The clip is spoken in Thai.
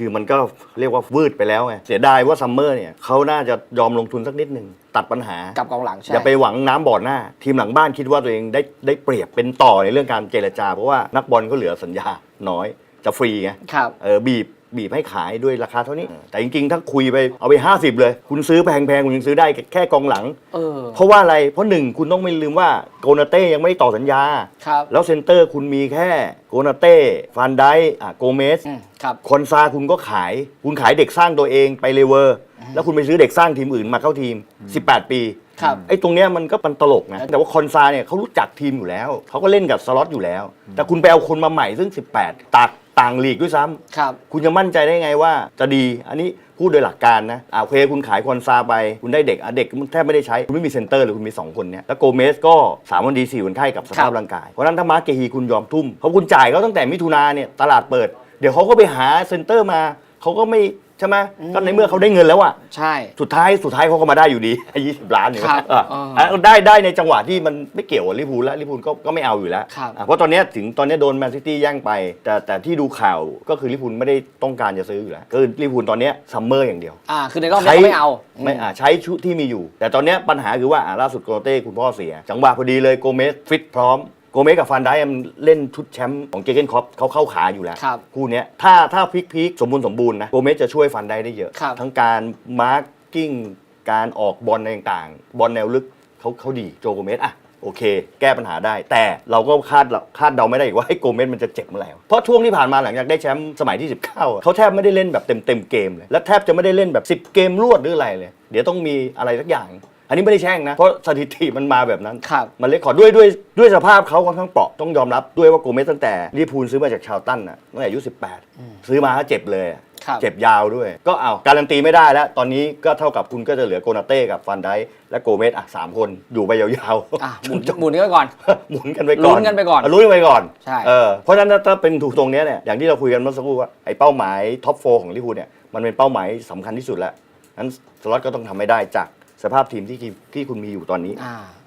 คือมันก็เรียกว่าวืดไปแล้วไงเสียดายว่าซัมเมอร์เนี่ยเขาน่าจะยอมลงทุนสักนิดหนึ่งตัดปัญหา กับกองหลังใช่อย่าไปหวังน้ำบอดหน้า ทีมหลังบ้านคิดว่าตัวเองได้ได้เปรียบเป็นต่อในเรื่องการเจรจา เพราะว่านักบอลก็เหลือสัญญาน้อยจะฟรีไงครับ เออบีบ บีบให้ขายด้วยราคาเท่านี้ แต่จริงๆ ถ้าคุยไปเอาไป 50 เลย คุณซื้อแพงๆ คุณยังซื้อได้แค่กองหลัง เออ เพราะว่าอะไร เพราะหนึ่งคุณต้องไม่ลืมว่าโกนาเต้ยังไม่ได้ต่อสัญญา ครับ แล้วเซนเตอร์คุณมีแค่โกนาเต้ฟานไดอะโกเมส อืมครับ คอนซาคุณก็ขาย คุณขายเด็กสร้างตัวเองไปเลเวอร์ แล้วคุณไปซื้อเด็กสร้างทีมอื่นมาเข้าทีม 18 ปีครับไอ้ตรงเนี้ยมันก็มันตลกนะ แต่ว่าคอนซาเนี่ยเขารู้จักทีมอยู่แล้ว เขาก็เล่นกับสล็อตอยู่แล้ว แต่คุณไปเอาคนมาใหม่ซึ่ง 18ตาก ต่างลีกด้วยซ้ำครับ คุณจะมั่นใจได้ไงว่าจะดี อันนี้พูดโดยหลักการนะอ่าโอเคคุณขายคอนซาไป คุณได้เด็กอะเด็กมันแทบไม่ได้ใช้ คุณไม่มีเซนเตอร์เลยคุณมี 2 คนเนี้ยแล้วโกเมสก็3วันดี4วันไข้กับสภาพร่างกาย เพราะฉะนั้นถ้ามาร์เกฮีคุณยอมทุ่มเพราะคุณจ่ายเขาตั้งแต่มิถุนาเนี่ยตลาดเปิด เดี๋ยวเขาก็ไปหาเซนเตอร์มาเขาก็ไม่ ใช่ไหมก็ในเมื่อเขาได้เงินแล้วอะใช่ สุดท้ายสุดท้ายเขาก็มาได้อยู่ดียี่สิบล้านเนี่ยครับอะเอออ่อะได้ได้ในจังหวะที่มันไม่เกี่ยวกับลิเวอร์พูลแล้วลิเวอร์พูลก็ก็ไม่เอาอยู่แล้วครับ อะเพราะตอนเนี้ยถึงตอนเนี้ยโดนแมนซิตี้แย่งไป แต่แต่ที่ดูข่าวก็คือลิเวอร์พูลไม่ได้ต้องการจะซื้ออยู่แล้วคือลิเวอร์พูลตอนเนี้ยซัมเมอร์อย่างเดียว อ่า คือในรอบนี้เขาไม่เอาไม่อะใช้ชุดที่มีอยู่ แต่ตอนเนี้ยปัญหาคือว่าอะล่าสุดโกเต้คุณพ่อเสีย จังหวะพอดีเลยโกเมสฟิตพร้อม โกเมสกับฟันไดซ์มันเล่นชุดแชมป์ของเจเกนคอปเขาเข้าขาอยู่แล้วครับคู่เนี้ยถ้าถ้าพลิกพีคสมบูรณ์สมบูรณ์นะโกเมสจะช่วยฟันไดซ์ได้เยอะ ครับ ทั้งการมาร์กิ้งการออกบอลต่างๆ บอลแนวลึกเขาเขาดีโจโกเมสอะโอเค แก้ปัญหาได้ แต่เราก็คาดคาดเดาไม่ได้อีกว่าให้โกเมสมันจะเจ็บเมื่อไหร่เพราะช่วงที่ผ่านมาหลังจากได้แชมป์สมัยที่ 19อะเขาแทบไม่ได้เล่นแบบเต็มเต็มๆเกมเลยและแทบจะไม่ได้เล่นแบบ 10 เกมรวดหรืออะไรเลย เดี๋ยวต้องมีอะไรสักอย่าง อันนี้ไม่ได้แช่งนะ เพราะสถิติมันมาแบบนั้น ครับ มันเล็กขอด้วยด้วยด้วยสภาพเขาค่อนข้างเปราะต้องยอมรับด้วยว่าโกเมสตั้งแต่ลิเวอร์พูลซื้อมาจากชาวตันน่ะตั้งแต่อายุ 18 ซื้อมาก็เจ็บเลยอะครับ เจ็บยาวด้วย ก็เอาการันตีไม่ได้แล้ว ตอนนี้ก็เท่ากับคุณก็จะเหลือโกนาเต้กับฟันไดซ์และโกเมสอะสามคนอยู่ไปยาวๆอะหมุนหมุนนี้ไว้ก่อน หมุนกันไปก่อนลุ้นกันไปก่อนลุ้นกันไปก่อนใช่ เออเพราะฉะนั้นถ้าถ้าเป็นถูกตรงเนี้ยเนี่ยอย่างที่เราคุยกันเมื่อสักครู่ว่าไอ้เป้าหมายท็อปโฟของลิเวอร์พูลเนี่ยมันเป็นเป้าหมายสำคัญที่สุดแล้วนั้นสล็อตก็ต้องทำให้ได้จาก สภาพทีมที่ที่คุณมีอยู่ตอนนี้ อ่า